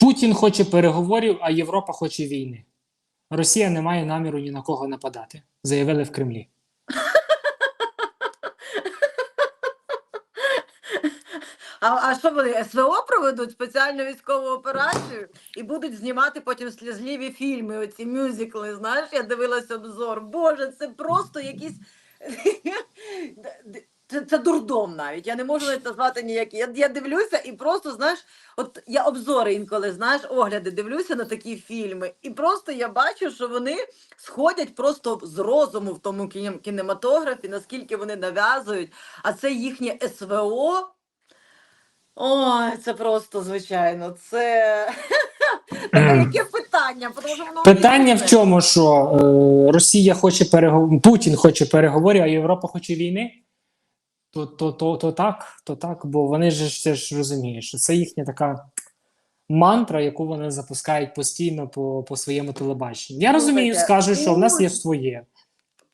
Путін хоче переговорів, а Європа хоче війни. Росія не має наміру ні на кого нападати, заявили в Кремлі. А, а що вони СВО проведуть спеціальну військову операцію і будуть знімати потім слізливі фільми, оці мюзикли. Знаєш, я дивилася обзор. Боже, це просто якісь. Це, це дурдом навіть. Я не можу навіть назвати ніякі. Я, я дивлюся і просто, знаєш, от я обзори інколи, знаєш, огляди дивлюся на такі фільми, і просто я бачу, що вони сходять просто з розуму в тому кінематографі, наскільки вони нав'язують, а це їхнє СВО. Ой, це просто звичайно. Це яке питання? Питання в чому, що е, Росія хоче переговорів, Путін хоче переговорів, а Європа хоче війни? То, то, то, то так, то так, бо вони ж це ж розуміють, що це їхня така мантра, яку вони запускають постійно по, по своєму телебаченню. Я розумію, скажу, що в нас є своє.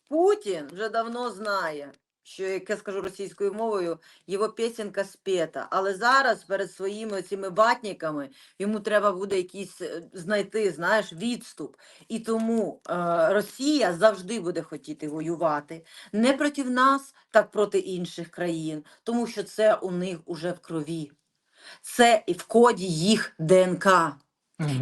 Путін вже давно знає, що як я скажу російською мовою, його пісенька спета. Але зараз перед своїми цими ватниками йому треба буде якийсь е, знайти, знаєш, відступ. І тому е, Росія завжди буде хотіти воювати не проти нас, так проти інших країн, тому що це у них уже в крові. Це і в коді їх ДНК.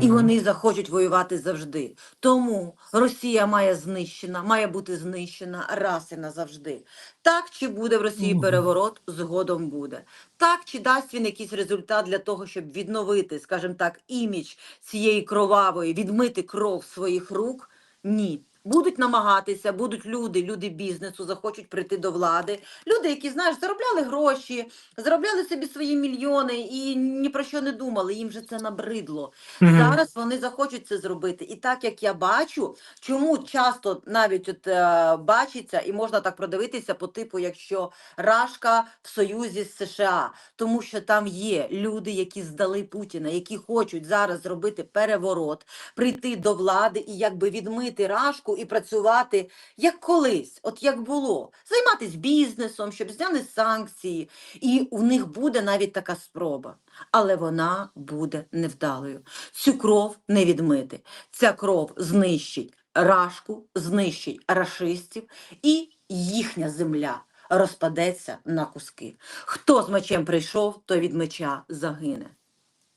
І вони захочуть воювати завжди. Тому Росія має знищена, має бути знищена раз і назавжди. Так чи буде в Росії переворот, згодом буде. Так чи дасть він якийсь результат для того, щоб відновити, скажімо так, імідж цієї кровавої, відмити кров своїх рук? Ні. Будуть намагатися, будуть люди, люди бізнесу, захочуть прийти до влади. Люди, які, знаєш, заробляли гроші, заробляли собі свої мільйони і ні про що не думали. Їм же це набридло. Мгм. Зараз вони захочуть це зробити. І так як я бачу, чому часто навіть от, е, бачиться, і можна так продивитися по типу, якщо Рашка в союзі з США, тому що там є люди, які здали Путіна, які хочуть зараз зробити переворот, прийти до влади і якби відмити Рашку і працювати як колись, от як було, займатися бізнесом, щоб зняли санкції. І у них буде навіть така спроба, але вона буде невдалою. Цю кров не відмити. Ця кров знищить рашку, знищить рашистів, і їхня земля розпадеться на куски. Хто з мечем прийшов, той від меча загине.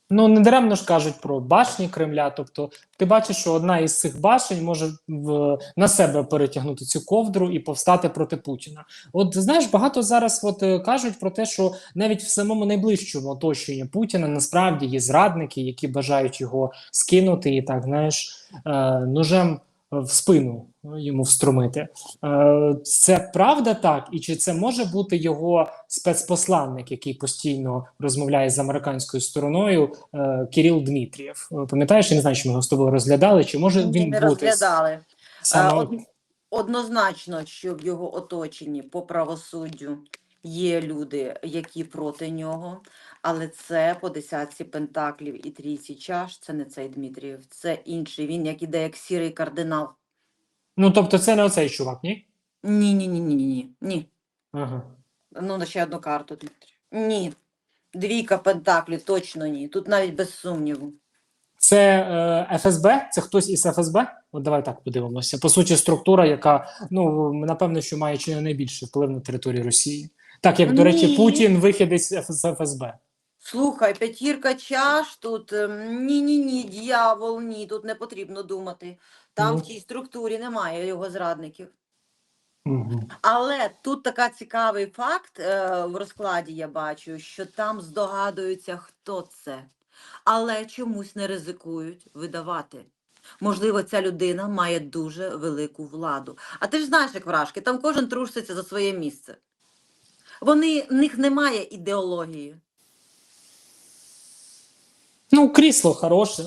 Ну, не даремно ж кажуть про башні Кремля. Тобто, ти бачиш, що одна із цих башень може в, на себе перетягнути цю ковдру і повстати проти Путіна. От знаєш, багато зараз от, е, кажуть про те, що навіть в самому найближчому оточенні Путіна насправді є зрадники, які бажають його скинути і так, знаєш, е, ножем в спину йому встромити. Е, Це правда так, і чи це може бути його спецпосланник, який постійно розмовляє з американською стороною, е, Кирил Дмитрієв? Е, Пам'ятаєш, я не знаю, чи ми його з тобою розглядали, чи може Ні, він не бути розглядали. саме Однозначно, що в його оточенні по правосуддю є люди, які проти нього, але це по десятці пентаклів і трійці чаш, це не цей Дмитрієв, це інший. Він як іде як сірий кардинал. Ну тобто, це не оцей чувак, ні? Ні, ні, ні, ні, ні, ні. Ага. Ну, на ще одну карту, Дмитрій. Ні. Двійка пентаклів, точно ні. Тут навіть без сумніву. Це е, ФСБ? Це хтось із ФСБ? От давай так подивимося. По суті, структура, яка ну напевно, що має чи не найбільший вплив на територію Росії. Так як, до речі, Путін вихідець з ФСБ. Слухай, п'ятірка чаш тут ні, ні, ні, дьявол, ні, тут не потрібно думати. Там Ну. в тій структурі немає його зрадників. Але тут така цікавий факт е, в розкладі я бачу, що там здогадуються, хто це, але чомусь не ризикують видавати. Можливо, ця людина має дуже велику владу. А ти ж знаєш, як вражки, там кожен труситься за своє місце. Вони, в них немає ідеології. Ну, крісло хороше,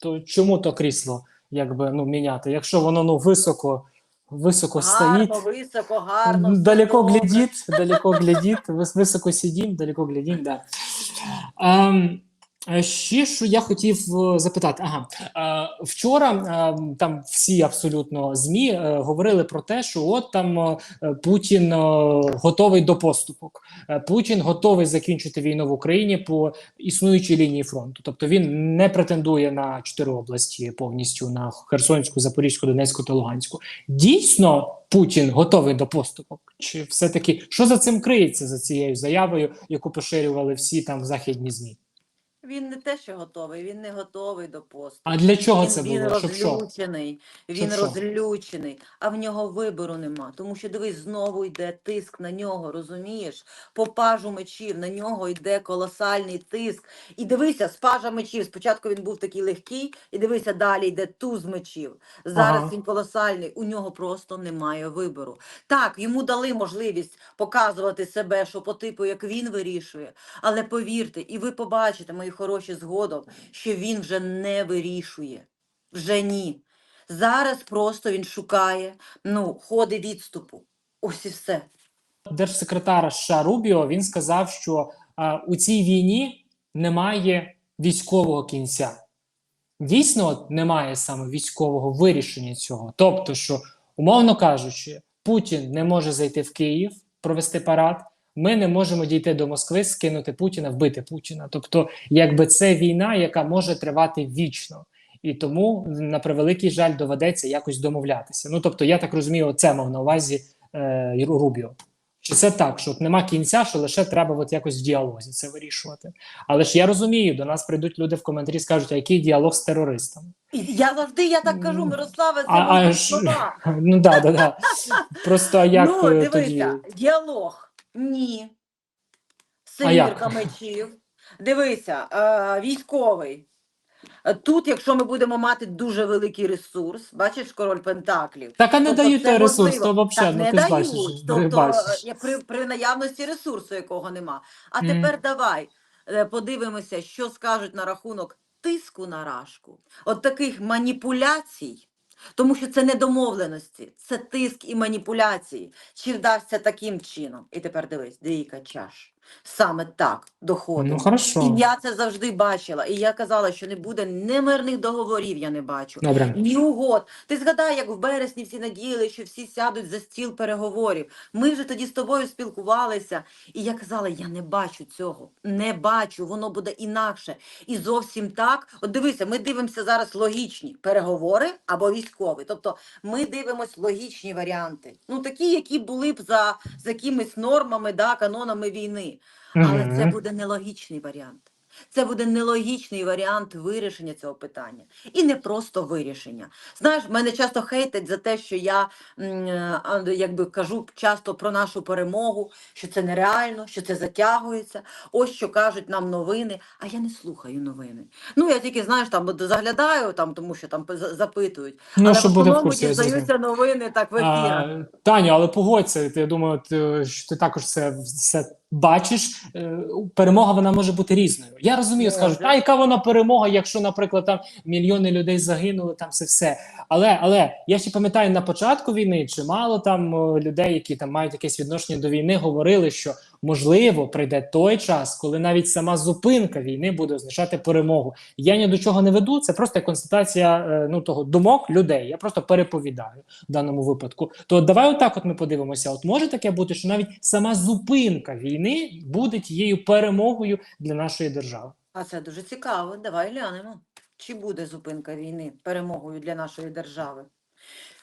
то чому то крісло якби ну міняти? Якщо воно ну високо, високо Гарно, стоїть, високо, гарно. далеко глядіть, далеко глядіть, високо сидім, далеко глядим, да. Ем, Ще що я хотів е, запитати. Ага, е, вчора е, там всі абсолютно змі е, говорили про те, що от там е, Путін е, готовий до поступок. Е, Путін готовий закінчити війну в Україні по існуючій лінії фронту. Тобто він не претендує на чотири області повністю на Херсонську, Запорізьку, Донецьку та Луганську. Дійсно, Путін готовий до поступок? Чи все таки що за цим криється за цією заявою, яку поширювали всі там західні змі? Він не те, що готовий, він не готовий до посту. А для чого він, це він було? Щоб що? розлючений, він Щоб що? розлючений, а в нього вибору нема. Тому що дивись, знову йде тиск на нього, розумієш? По пажу мечів на нього йде колосальний тиск. І дивися, з пажа мечів. Спочатку він був такий легкий, і дивися, далі йде туз мечів. Зараз Ага. він колосальний, у нього просто немає вибору. Так, йому дали можливість показувати себе, що по типу, як він вирішує. Але повірте, і ви побачите, мої хороші, згодом, що він вже не вирішує. Вже ні. Зараз просто він шукає ну, ходи відступу. Ось і все. Держсекретар США Рубіо він сказав, що а, у цій війні немає військового кінця. Дійсно, немає саме військового вирішення цього. Тобто, що, умовно кажучи, Путін не може зайти в Київ, провести парад. Ми не можемо дійти до Москви, скинути Путіна, вбити Путіна. Тобто, якби це війна, яка може тривати вічно. І тому, на превеликий жаль, доведеться якось домовлятися. Ну тобто, я так розумію, це мав на увазі е, Рубіо. Чи це так, що от нема кінця, що лише треба от якось в діалозі це вирішувати? Але ж я розумію, до нас прийдуть люди в коментарі, скажуть, а який діалог з терористами? Я завжди я так кажу, Ну, Мирославе, це а- а слова. Ну да, да, да. Просто як ну, е, тоді? діалог. Ні. А як? Мечів. Дивися, е, військовий. Тут, якщо ми будемо мати дуже великий ресурс, бачиш король Пентаклів. Так, а не Тобто дають той ресурс, то взагалі, ну не ти ж дають, бачиш. ти тобто, бачиш. е, при, при наявності ресурсу, якого нема. А Мгм. тепер давай е, подивимося, що скажуть на рахунок тиску на рашку, от таких маніпуляцій, тому що це не домовленості, це тиск і маніпуляції. Чи вдасться таким чином? І тепер дивись, двійка чаш. Саме так доходить. Ну хорошо. І я це завжди бачила. І я казала, що не буде ні мирних договорів, я не бачу. Добре. Ні угод. Ти згадай, як в березні всі надіяли, що всі сядуть за стіл переговорів. Ми вже тоді з тобою спілкувалися, і я казала: я не бачу цього, не бачу, воно буде інакше. І зовсім так. От дивися, ми дивимося зараз логічні переговори або військові. Тобто ми дивимося логічні варіанти. Ну такі, які були б за, за якимись нормами, да, канонами війни. Але це буде нелогічний варіант. Це буде нелогічний варіант вирішення цього питання. І не просто вирішення. Знаєш, мене часто хейтять за те, що я якби кажу часто про нашу перемогу, що це нереально, що це затягується. Ось що кажуть нам новини, а я не слухаю новини. Ну, я тільки, знаєш, там заглядаю, там, тому що там за- запитують. Ну, Але щоб в основному дізнаються новини так в ефірах. А, Таню, але погодься, я думаю, ти, що ти також це все бачиш. Е, Перемога вона може бути різною. Я розумію, скажу, та яка вона перемога, якщо, наприклад, там мільйони людей загинули, там все все. Але але я ще пам'ятаю на початку війни, чимало там людей, які там мають якесь відношення до війни, говорили, що можливо прийде той час, коли навіть сама зупинка війни буде означати перемогу. Я ні до чого не веду. Це просто констатація е, ну того думок людей. Я просто переповідаю в даному випадку. То давай отак, от ми подивимося. От може таке бути, що навіть сама зупинка війни буде тією перемогою для нашої держави. А це дуже цікаво. Давай глянемо. Чи буде зупинка війни перемогою для нашої держави?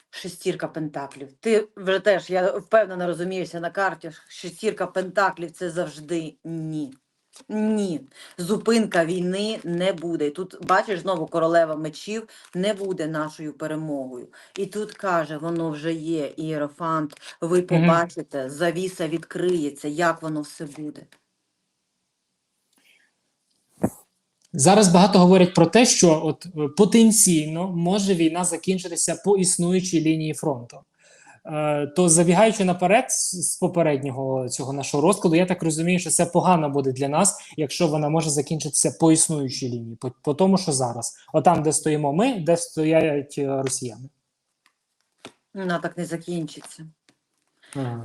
Шестірка пентаклів. Ти вже теж, я впевнена, розумієшся на карті. Шестірка пентаклів це завжди ні. Ні, зупинка війни не буде. І тут бачиш знову королева мечів не буде нашою перемогою. І тут каже, воно вже є, ієрофант. Ви побачите, завіса відкриється, як воно все буде. Зараз багато говорять про те, що от е, потенційно може війна закінчитися по існуючій лінії фронту. Е, то забігаючи наперед з попереднього цього нашого розкладу, я так розумію, що це погано буде для нас, якщо вона може закінчитися по існуючій лінії, по, по тому, що зараз, отам, де стоїмо ми, де стоять е, росіяни. Вона так не закінчиться.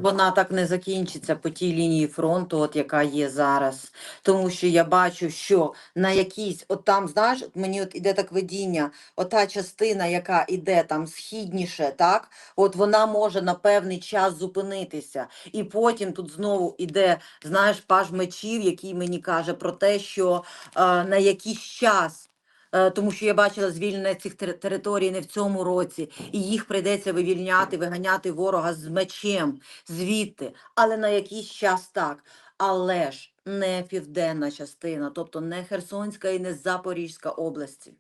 Вона так не закінчиться по тій лінії фронту, от яка є зараз. Тому що я бачу, що на якійсь, от там, знаєш, от мені от іде так видіння, ота частина, яка іде там східніше, так, от вона може на певний час зупинитися. І потім тут знову іде, знаєш, паж мечів, який мені каже про те, що е, на якийсь час. Е, Тому що я бачила звільнення цих територій не в цьому році, і їх прийдеться вивільняти, виганяти ворога з мечем звідти, але на якийсь час так. Але ж не південна частина, тобто не Херсонська і не Запорізька області.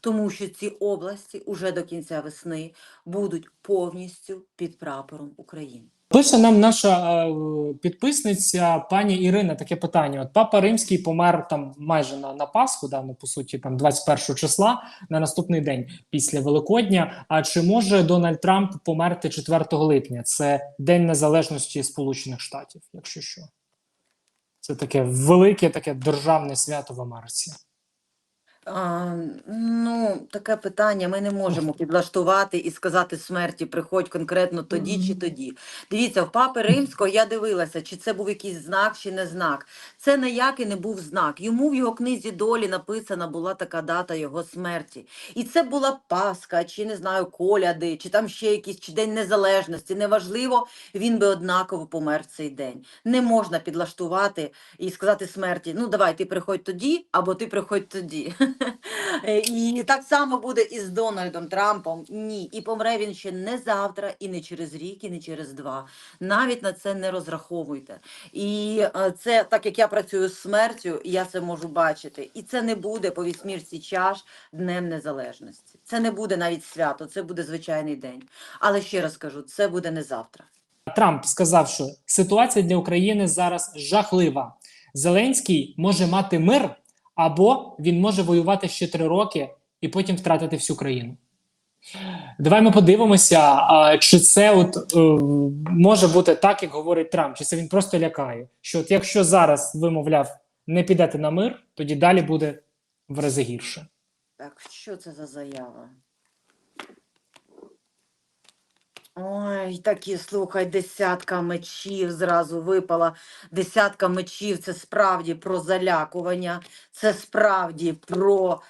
Тому що ці області уже до кінця весни будуть повністю під прапором України. Пише нам наша е, підписниця пані Ірина таке питання: от Папа Римський помер там майже на, на Пасху, да, ну, по суті, там 21 числа на наступний день після Великодня. А чи може Дональд Трамп померти 4 липня? Це День Незалежності Сполучених Штатів, якщо що. Це таке велике, таке державне свято в Америці. А, ну, таке питання ми не можемо підлаштувати і сказати смерті приходь конкретно тоді чи тоді. Дивіться, в папи римського я дивилася, чи це був якийсь знак, чи не знак. Це ніякий не був знак. Йому в його книзі долі написана була така дата його смерті. І це була Пасха, чи не знаю, коляди, чи там ще якийсь чи День Незалежності. Неважливо, він би однаково помер в цей день. Не можна підлаштувати і сказати смерті: ну давай, ти приходь тоді, або ти приходь тоді. Е, І так само буде і з Дональдом Трампом. Ні, і помре він ще не завтра, і не через рік, і не через два. Навіть на це не розраховуйте. І е, це так як я працюю з смертю, я це можу бачити. І це не буде по вісьмірці чаш Днем Незалежності. Це не буде навіть свято, це буде звичайний день. Але ще раз кажу, це буде не завтра. Трамп сказав, що ситуація для України зараз жахлива. Зеленський може мати мир, або він може воювати ще три роки і потім втратити всю країну. Давай ми подивимося, чи це от, е, може бути так, як говорить Трамп, чи це він просто лякає. Що от якщо зараз ви, мовляв, не підете на мир, тоді далі буде в рази гірше. Так, що це за заява? Ой, такі, слухай, десятка мечів зразу випала. Десятка мечів це справді про залякування, це справді про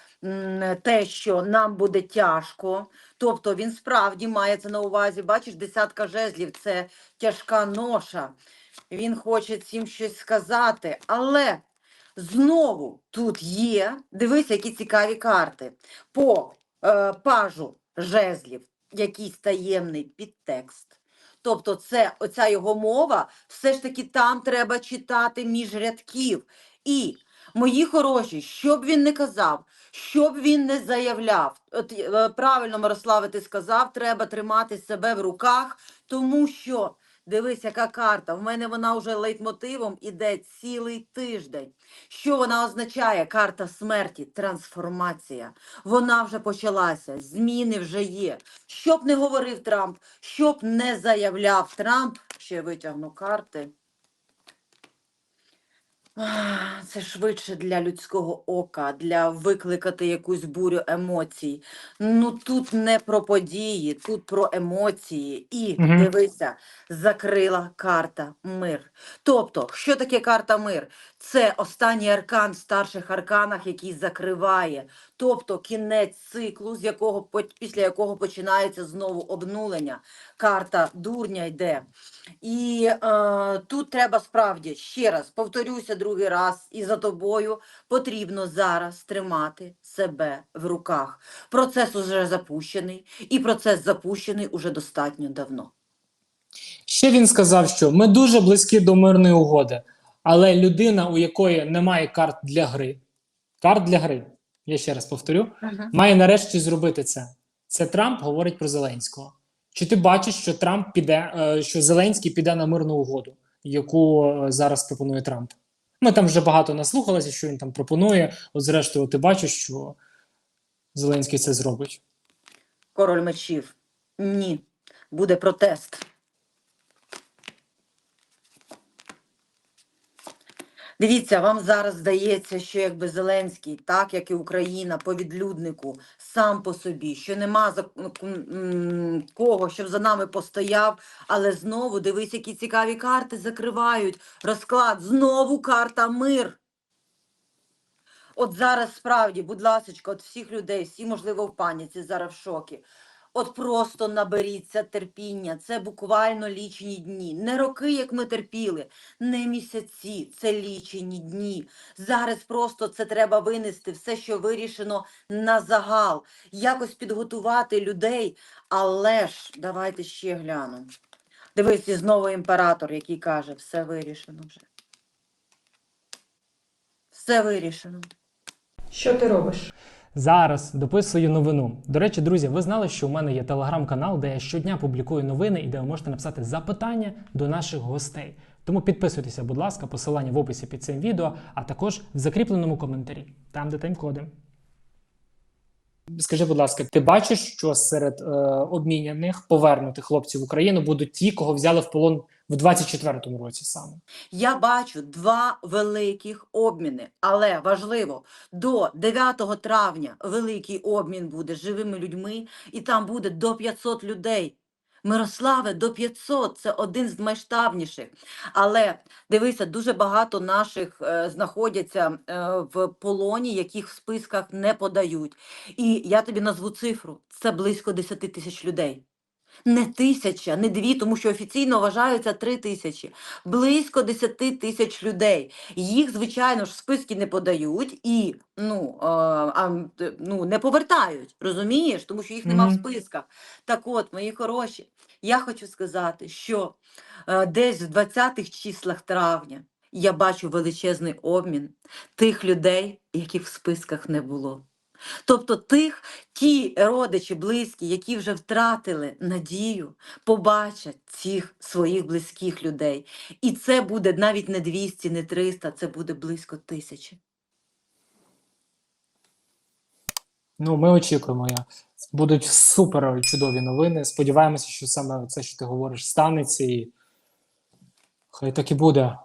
те, що нам буде тяжко. Тобто він справді має це на увазі. Бачиш, десятка жезлів це тяжка ноша. Він хоче цим щось сказати, але знову тут є. Дивися, які цікаві карти. По е, пажу жезлів якийсь таємний підтекст. Тобто, це оця його мова, все ж таки там треба читати між рядків. І мої хороші, що б він не казав, що б він не заявляв, от е, правильно, Мирославе, ти сказав, треба тримати себе в руках, тому що. Дивись, яка карта. В мене вона вже лейтмотивом іде цілий тиждень. Що вона означає? Карта смерті, трансформація. Вона вже почалася, зміни вже є. Щоб не говорив Трамп, щоб не заявляв Трамп, ще витягну карти. Це швидше для людського ока, для викликати якусь бурю емоцій. Ну тут не про події, тут про емоції. І угу. дивися, закрила карта мир. Тобто, що таке карта мир? Це останній аркан в старших арканах, який закриває, тобто кінець циклу, з якого після якого починається знову обнулення. Карта дурня йде. І е, тут треба справді ще раз повторюся другий раз, і за тобою потрібно зараз тримати себе в руках. Процес уже запущений, і процес запущений уже достатньо давно. Ще він сказав, що ми дуже близькі до мирної угоди, але людина, у якої немає карт для гри, карт для гри, я ще раз повторю, має нарешті зробити це. Це Трамп говорить про Зеленського. Чи ти бачиш, що Трамп піде, е, що Зеленський піде на мирну угоду, яку е, зараз пропонує Трамп? Ми там вже багато наслухалися, що він там пропонує. От, зрештою, ти бачиш, що Зеленський це зробить. Король мечів. Ні. Буде протест. Дивіться, вам зараз здається, що якби Зеленський, так як і Україна, по відлюднику, сам по собі, що нема за кого, щоб за нами постояв, але знову дивись, які цікаві карти закривають. Розклад знову карта мир. От зараз справді, будь ласочка, от всіх людей, всі, можливо, в паніці, зараз в шокі. От просто наберіться терпіння. Це буквально лічені дні. Не роки, як ми терпіли, не місяці, це лічені дні. Зараз просто це треба винести, все, що вирішено на загал, якось підготувати людей. Але ж давайте ще гляну. Дивись, і знову імператор, який каже, все вирішено вже. Все вирішено. Що ти робиш? Зараз дописую новину. До речі, друзі, ви знали, що у мене є телеграм-канал, де я щодня публікую новини і де ви можете написати запитання до наших гостей. Тому підписуйтеся, будь ласка, посилання в описі під цим відео, а також в закріпленому коментарі, там де тайм-коди. Скажи, будь ласка, ти бачиш, що серед е, обміняних повернутих хлопців в Україну будуть ті, кого взяли в полон в 24-му році саме? Я бачу два великих обміни, але важливо, до 9 травня великий обмін буде живими людьми, і там буде до 500 людей. Мирославе, до 500 це один з масштабніших. Але дивися, дуже багато наших е, знаходяться е, в полоні, яких в списках не подають. І я тобі назву цифру: це близько 10 тисяч людей. Не тисяча, не дві, тому що офіційно вважаються три тисячі. Близько 10 тисяч людей. Їх, звичайно ж, в списки не подають і ну, а, ну, не повертають, розумієш? Тому що їх нема в списках. Так от, мої хороші, я хочу сказати, що е, десь в 20-х числах травня я бачу величезний обмін тих людей, яких в списках не було. Тобто тих, ті родичі близькі, які вже втратили надію, побачать цих своїх близьких людей. І це буде навіть не 200, не 300, це буде близько тисячі. Ну, ми очікуємо. Будуть супер чудові новини. Сподіваємося, що саме це, що ти говориш, станеться, і хай так і буде.